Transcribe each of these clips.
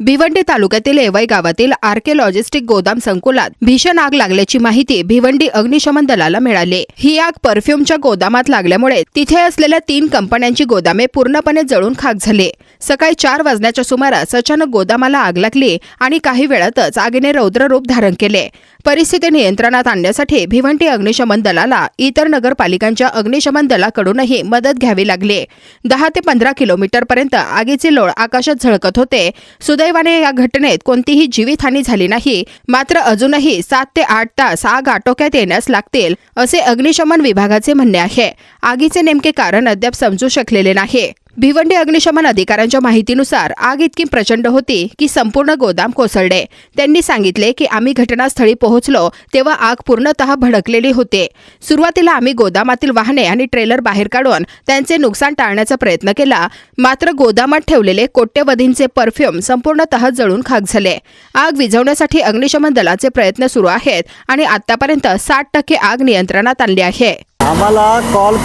भिवंडी तालुक्यातील एवाई गावातील आर्केलॉजिस्टिक गोदाम संकुलात भीषण आग लागल्याची माहिती भिवंडी अग्निशमन दलाला मिळाली. ही आग परफ्यूमच्या गोदामात लागल्यामुळे तिथे असलेल्या तीन कंपन्यांची गोदामे पूर्णपणे जळून खाक झाली. सकाळी चार वाजण्याच्या सुमारास अचानक गोदामाला आग लागली आणि काही वेळातच आगीने रौद्र रूप धारण केले. परिस्थिती नियंत्रणात आणण्यासाठी भिवंटी अग्निशमन दलाला इतर नगरपालिकांच्या अग्निशमन दलाकडूनही मदत घ्यावी लागली. दहा ते पंधरा किलोमीटरपर्यंत आगीचे लोळ आकाशात झळकत होते. सुदैवाने या घटनेत कोणतीही जीवितहानी झाली नाही. मात्र अजूनही सात ते आठ तास आग आटोक्यात येण्यास लागतील असे अग्निशमन विभागाचे म्हणणे आहे. आगीचे नेमके कारण अद्याप समजू शकलेले नाही. भिवंडी अग्निशमन अधिकाऱ्यांच्या माहितीनुसार आग इतकी प्रचंड होती की संपूर्ण गोदाम कोसळले. त्यांनी सांगितले की आम्ही घटनास्थळी पोहोचलो तेव्हा आग पूर्णतः भडकलेली होते. सुरुवातीला आम्ही गोदामातील वाहने आणि ट्रेलर बाहेर काढून त्यांचे नुकसान टाळण्याचा प्रयत्न केला. मात्र गोदामात ठेवलेले कोट्यवधींचे परफ्यूम संपूर्णतः जळून खाक झाले. आग विझवण्यासाठी अग्निशमन दलाचे प्रयत्न सुरू आहेत आणि आतापर्यंत साठ टक्के आग नियंत्रणात आणली आहे. आम्हाला कॉल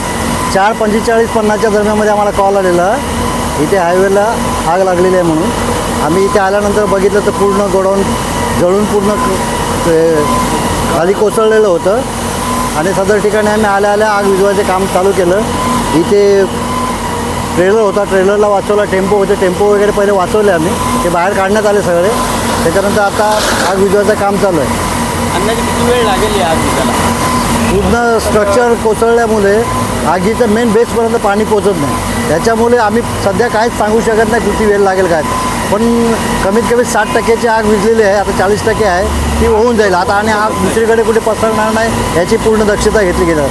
चार पंचेचाळीस पन्नासच्या दरम्यानमध्ये आम्हाला कॉल आलेला. इथे हायवेला आग लागलेली आहे म्हणून. आम्ही इथे आल्यानंतर बघितलं तर पूर्ण गोडाऊन जळून पूर्ण खाली कोसळलेलं होतं. आणि सदर ठिकाणी आम्ही आल्या आल्या आग विझवायचे काम चालू केलं. इथे ट्रेलर होता. ट्रेलरला वाचवला. टेम्पो होते. टेम्पो वगैरे पहिले वाचवले आम्ही. ते बाहेर काढण्यात आले सगळे. त्याच्यानंतर आता आग विझवायचं काम चालू आहे. अंदाजे किती वेळ लागेल या आग पूर्ण स्ट्रक्चर कोसळल्यामुळे आगीचं मेन बेसपर्यंत पाणी पोचत नाही. त्याच्यामुळे आम्ही सध्या काहीच सांगू शकत नाही किती वेळ लागेल काय. पण कमीत कमी साठ टक्क्याची आग विजलेली आहे आता चाळीस टक्के आहे ती होऊन जाईल. आता आणि आग दुसरीकडे कुठे पसरणार नाही याची पूर्ण दक्षता घेतली गेली